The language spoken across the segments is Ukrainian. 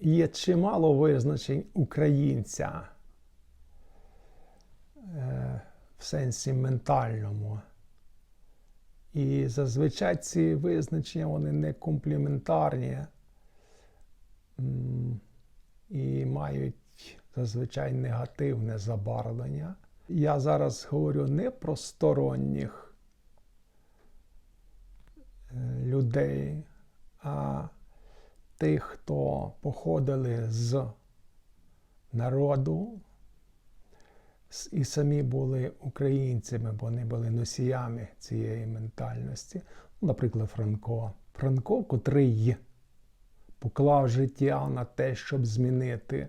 є чимало визначень українця е, в сенсі ментальному. І зазвичай ці визначення вони не компліментарні і мають зазвичай негативне забарвлення. Я зараз говорю не про сторонніх е, людей, а тих, хто походили з народу і самі були українцями, бо вони були носіями цієї ментальності. Ну, Наприклад, Франко. Франко, котрий поклав життя на те, щоб змінити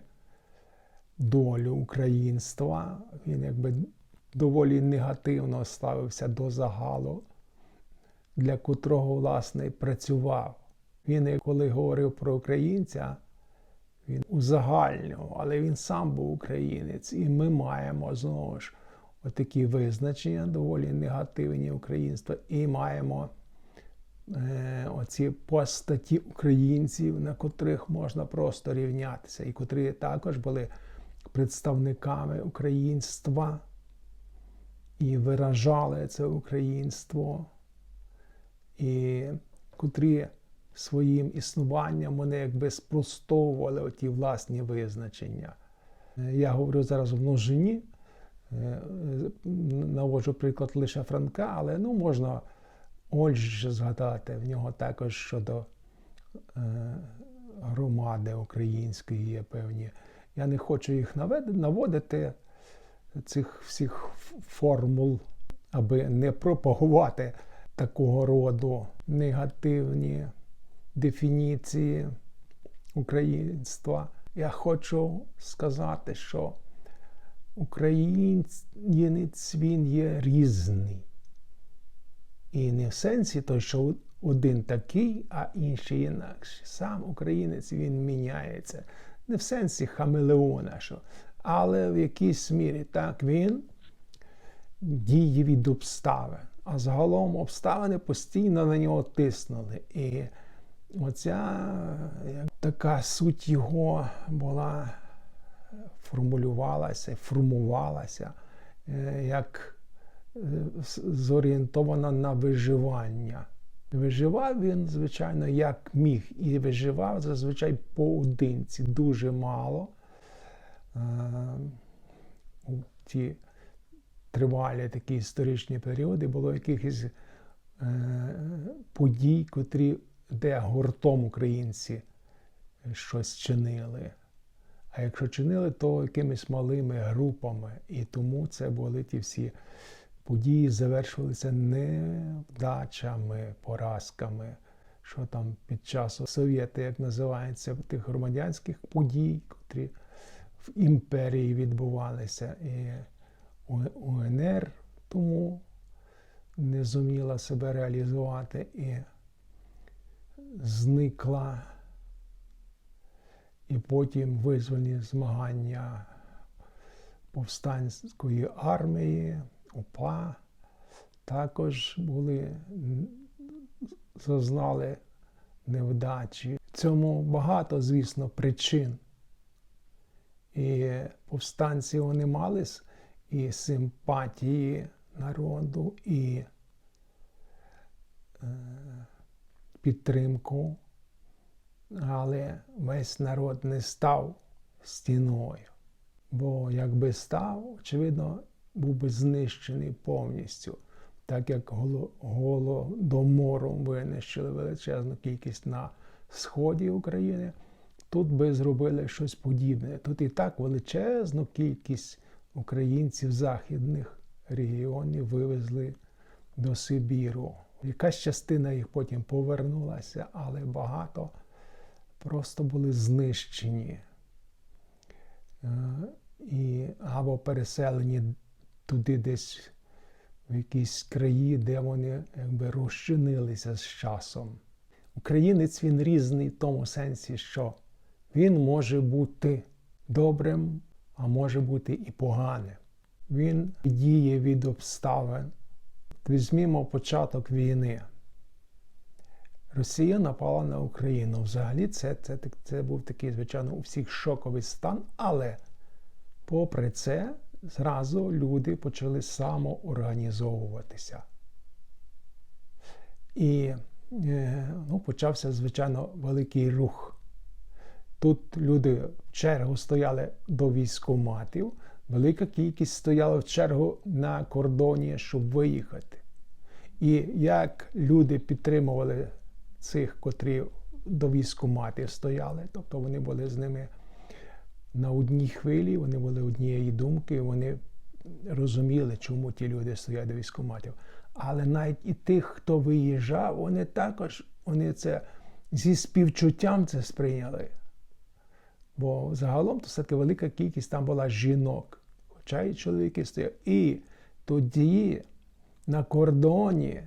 долю українства. Він якби доволі негативно ставився до загалу, для котрого, власне, працював. Він, коли говорив про українця, він узагальнював, але він сам був українець, і ми маємо знову ж отакі визначення, доволі негативні українства, і маємо е, оці постаті українців, на котрих можна просто рівнятися, і котрі також були представниками українства і виражали це українство, і котрі своїм існуванням вони якби спростовували оті власні визначення. Е, Я говорю зараз в множині, е, наводжу приклад лише Франка, але ну, можна Ольж згадати, в нього також щодо е, громади української є певні. Я не хочу їх наводити, цих всіх формул, аби не пропагувати такого роду негативні дефініції українства. Я хочу сказати, що українець він є різний. І не в сенсі той, що один такий, а інший інакший. Сам українець він міняється. Не в сенсі хамелеона, що, але в якійсь мірі так він діє від обставин. А загалом обставини постійно на нього тиснули. І оця така суть його була, формулювалася, формувалася е, як е, зорієнтована на виживання. Виживав він, звичайно, як міг, і виживав зазвичай поодинці, дуже мало. Е, У ті тривалі такі історичні періоди було якихось подій, котрі, де гуртом українці щось чинили. А якщо чинили, то якимись малими групами. І тому це були ті всі події, завершувалися невдачами, поразками. Що там під час совєти, як називається, тих громадянських подій, котрі в імперії відбувалися. І УНР тому не зуміла себе реалізувати і зникла. І потім визвольні змагання повстанської армії, УПА також були, зазнали невдачі. Цьому багато, звісно, причин. І повстанці вони мали і симпатії народу, і е, підтримку, але весь народ не став стіною. Бо якби став, очевидно, був би знищений повністю, так як голодомором винищили величезну кількість на сході України. Тут би зробили щось подібне. Тут і так величезну кількість українців західних регіонів вивезли до Сибіру. Якась частина їх потім повернулася, але багато просто були знищені Е, і або переселені туди десь в якісь краї, де вони якби розчинилися з часом. Українець він різний в тому сенсі, що він може бути добрим, а може бути і поганим. Він діє від обставин. Візьмімо початок війни. Росія напала на Україну. Взагалі, це, це, це був такий, звичайно, у всіх шоковий стан, але попри це, зразу люди почали самоорганізовуватися. І е, ну, почався, звичайно, великий рух. Тут люди в чергу стояли до військоматів, велика кількість стояла в чергу на кордоні, щоб виїхати. І як люди підтримували цих, котрі до військоматів стояли, тобто вони були з ними на одній хвилі, вони були однієї думки, вони розуміли, чому ті люди стоять до військоматів. Але навіть і тих, хто виїжджав, вони також вони це зі співчуттям це сприйняли. Бо загалом то все-таки велика кількість там була жінок, хоча і чоловіки стояли. І тоді на кордоні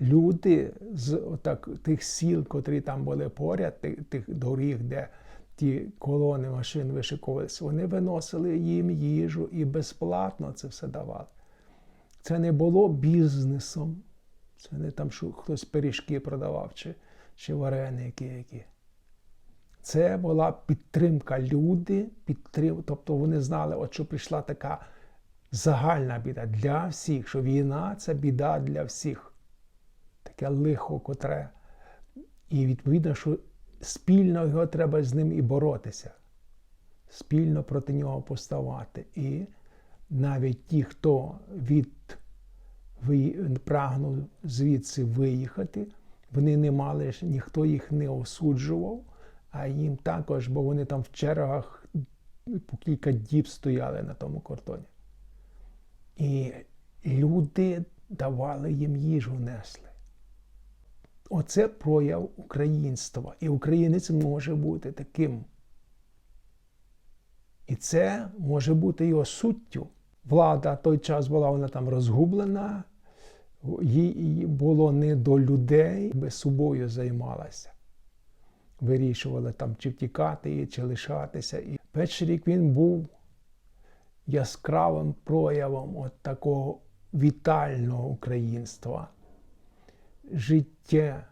люди з отак, тих сіл, котрі там були поряд, тих, тих доріг, де ті колони машин вишиковувалися, вони виносили їм їжу і безплатно це все давали. Це не було бізнесом. Це не там, що хтось пиріжки продавав чи, чи вареники які. Це була підтримка. Люди підтрим... тобто вони знали, от що прийшла така загальна біда для всіх, що війна це біда для всіх. Таке лихо, котре. І відповідно, що спільно його треба з ним і боротися, спільно проти нього поставати. І навіть ті, хто від прагнув звідси виїхати, вони не мали, ніхто їх не осуджував, а їм також, бо вони там в чергах по кілька діб стояли на тому кордоні. І люди давали їм їжу несли. Оце прояв українства. І українець може бути таким. І це може бути його суттю. Влада той час була вона там розгублена, їй було не до людей, би собою займалася. Вирішували там, чи втікати чи лишатися. І перший рік він був яскравим проявом от такого вітального українства, життя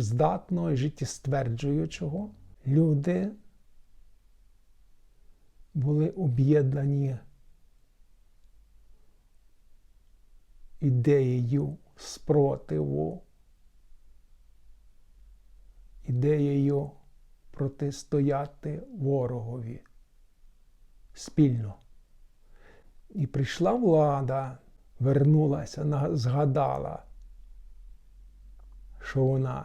здатного і життєстверджуючого. Люди були об'єднані ідеєю спротиву, ідеєю протистояти ворогові спільно. І прийшла влада, вернулася, згадала, що вона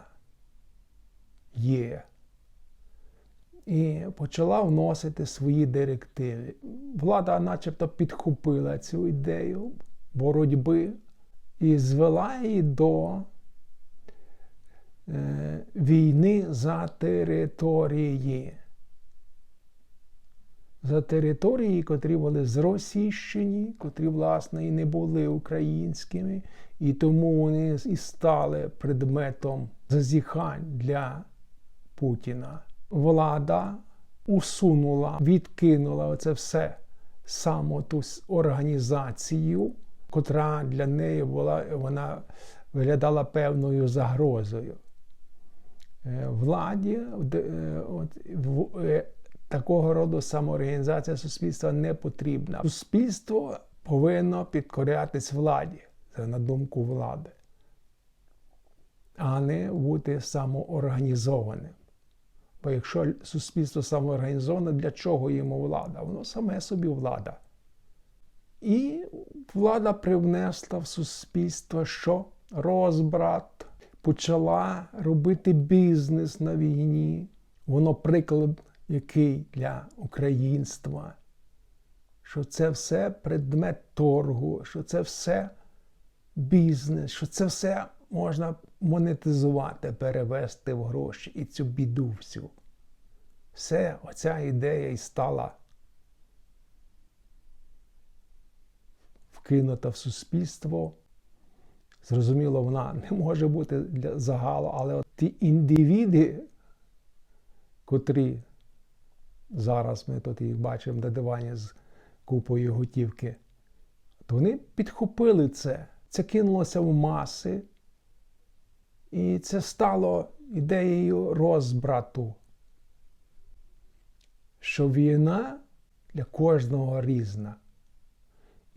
є і почала вносити свої директиви. Влада, начебто, підхопила цю ідею боротьби і звела її до е, війни за території. За території, котрі були зросійщені, котрі, власне, і не були українськими, і тому вони і стали предметом зазіхань для Путіна влада усунула, відкинула оце все саму ту організацію, котра для неї була, вона виглядала певною загрозою. Е, Владі е, от, е, такого роду самоорганізація суспільства не потрібна. Суспільство повинно підкорятись владі, це на думку влади, а не бути самоорганізованим. Бо якщо суспільство самоорганізоване, для чого йому влада? Воно саме собі влада. І влада привнесла в суспільство що? Розбрат, почала робити бізнес на війні. Воно приклад, який для українства, що це все предмет торгу, що це все бізнес, що це все можна монетизувати, перевести в гроші і цю біду всю. Все, оця ідея і стала вкинута в суспільство. Зрозуміло, вона не може бути для загалу, але от ті індивіди, котрі зараз ми тут їх бачимо на дивані з купою готівки, то вони підхопили це. Це кинулося в маси. І це стало ідеєю розбрату, що війна для кожного різна.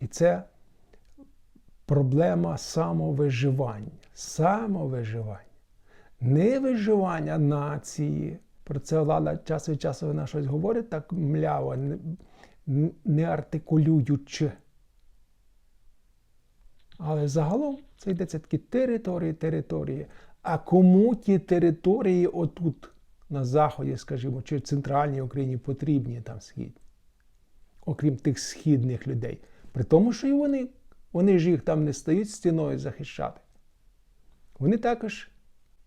І це проблема самовиживання. Самовиживання. Не виживання нації. Про це влада час від часу вона щось говорить так мляво, не, артикулюючи. Але загалом це йдеться такі території, території. А кому ті території отут, на Заході, скажімо, чи в центральній Україні потрібні там схід, окрім тих східних людей. При тому, що і вони, вони ж їх там не стають стіною захищати. Вони також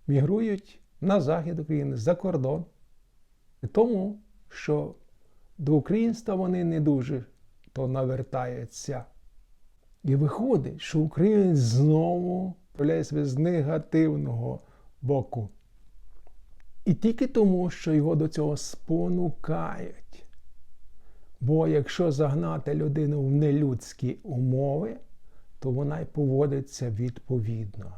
мігрують на захід України за кордон. Тому, що до українства вони не дуже то навертаються. І виходить, що українець знову проявляє себе з негативного боку. І тільки тому, що його до цього спонукають. Бо якщо загнати людину в нелюдські умови, то вона й поводиться відповідно.